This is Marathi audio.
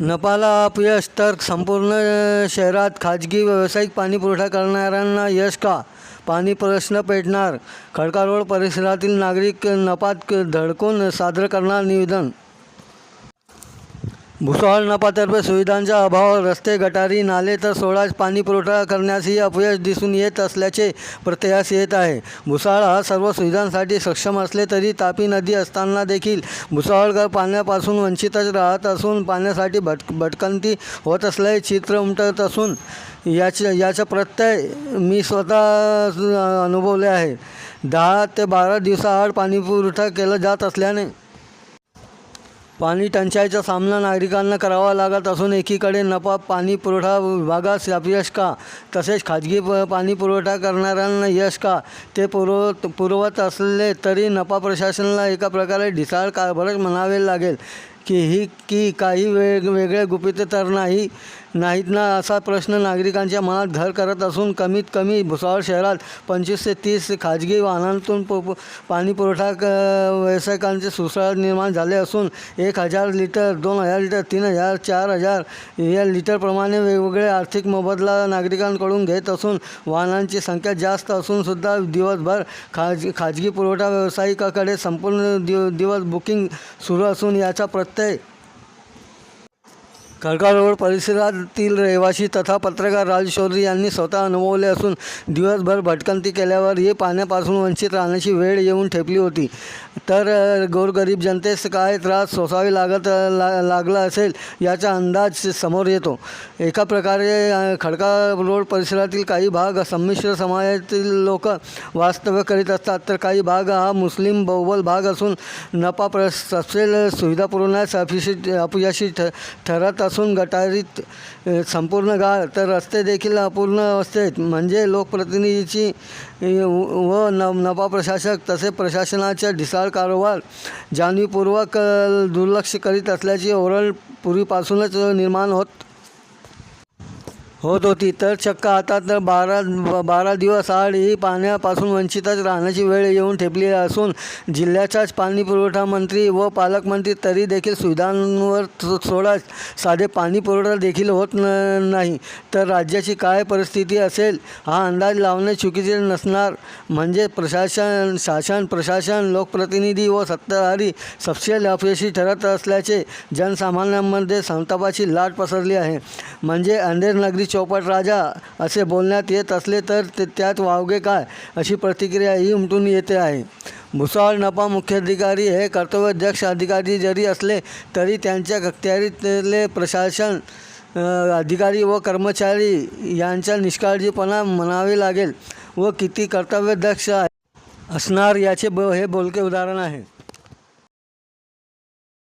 नपाला अपयश तर संपूर्ण शहरात खाजगी व्यावसायिक पाणी पुरवठा करणाऱ्यांना यश का? पाणी प्रश्न पेटणार. खडका रोड परिसरातील नागरिक नपात धडकून सादर करणार निवेदन भुसावळ नपातर्फे सुविधांचा अभाव रस्ते गटारी नाले तर सोळाच पाणी पुरवठा करण्यासही अपयश दिसून येत असल्याचे प्रत्ययास येत आहे. भुसावळ हा सर्व सुविधांसाठी सक्षम असले तरी तापी नदी असताना देखील भुसावळकर पाण्यापासून वंचितच राहत असून पाण्यासाठी भट भटकंती होत असल्याचे चित्र उमटत असून याच्या याचा प्रत्यय मी स्वतः अनुभवले आहे. दहा ते बारा दिवसाआड पाणीपुरवठा केला जात असल्याने पाणी टंचाईचा सामना नागरिकांना करावा लागत असून एकीकडे नफा पाणी पुरवठा विभागास अपयश का? तसेच खाजगी प पाणी पुरवठा करणाऱ्यांना यश का? ते पुरव पुरवत असले तरी नफा प्रशासनाला एका प्रकारे ढिसाळ कारभारच म्हणावे लागेल. की ही की काही वेग वेगळे गुपित तर नाही नाहीत ना असा प्रश्न नागरिकांच्या मनात घर करत असून कमीत कमी भुसावळ शहरात पंचवीस ते तीस खाजगी वाहनांतून पु पाणीपुरवठा क व्यावसायिकांचे सुसळ निर्माण झाले असून एक हजार लिटर दोन हजार लिटर तीन हजार चार हजार या लिटरप्रमाणे वेगवेगळे आर्थिक मोबदला नागरिकांकडून घेत असून वाहनांची संख्या जास्त असून सुद्धा दिवसभर खाज खाजगी पुरवठा व्यावसायिकाकडे संपूर्ण दिव दिवस बुकिंग सुरू असून याचा प्रत्यय खडका रोड परिसरातील रहिवासी तथा पत्रकार राज चौधरी यांनी स्वतः अनुभवले असून दिवसभर भटकंती केल्यावर ही पाण्यापासून वंचित राहण्याची वेळ येऊन ठेपली होती. तर गोरगरीब जनतेस काय त्रास सोसावे लागत ला लागला असेल याचा अंदाज समोर येतो. एका प्रकारे खडका रोड परिसरातील काही भाग संमिश्र समाजातील लोक वास्तव्य करीत असतात. तर काही भाग हा मुस्लिम बहुबल भाग असून नफा प्र ससेल सुविधा पुरवण्यास अपयशी अपयशी ठ ठरत असून गटारीत संपूर्ण गाळ तर रस्ते देखील अपूर्ण अवस्थेत. म्हणजे लोकप्रतिनिधीची व न नपा प्रशासक तसे प्रशासनाच्या ढिसाळ कारभार जाणीवपूर्वक दुर्लक्ष करीत असल्याची ओरड पूर्वीपासूनच निर्माण होत होत होती. तर चक्क आता तर बारा बारा दिवस आड ही पाण्यापासून वंचितच राहण्याची वेळ येऊन ठेपली असून जिल्ह्याचाच पाणी पुरवठा मंत्री व पालकमंत्री तरी देखील सुविधांवर सोडा. साधे पाणी पुरवठा देखील होत न नाही. तर राज्याची काय परिस्थिती असेल हा अंदाज लावणे चुकीचे नसणार. म्हणजे प्रशासन शासन प्रशासन लोकप्रतिनिधी व सत्ताधारी सपशेल अपयशी ठरत असल्याचे जनसामान्यांमध्ये संतापाची लाट पसरली आहे. म्हणजे अंधेर नगरी चौपट राजा असे बोलण्यात येत असले तर ते त्यात वावगे काय अशी प्रतिक्रिया ही उमटून येते आहे. भुसावळ नफा मुख्याधिकारी हे कर्तव्याध्यक्ष अधिकारी जरी असले तरी त्यांच्या अखत्यारीतले प्रशासन अधिकारी व कर्मचारी यांचा निष्काळजीपणा म्हणावे लागेल व किती कर्तव्यदक्ष असणार याचे ब हे बोलके उदाहरण आहे.